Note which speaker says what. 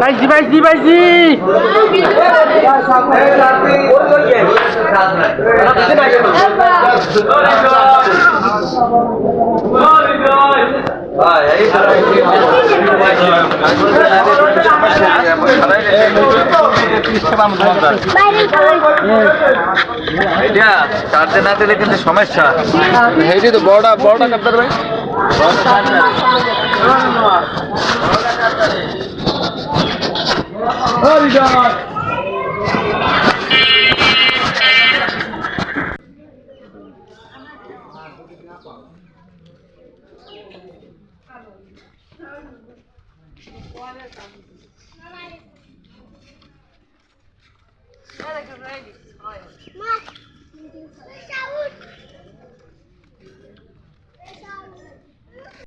Speaker 1: বাইজি বাইজি বাইজি।
Speaker 2: ভাই এই এটা চার্জে না দিলে কিন্তু সমস্যা এইটি তো বড়টা বড়টা কাটার ভাই Thank you.
Speaker 1: Mike.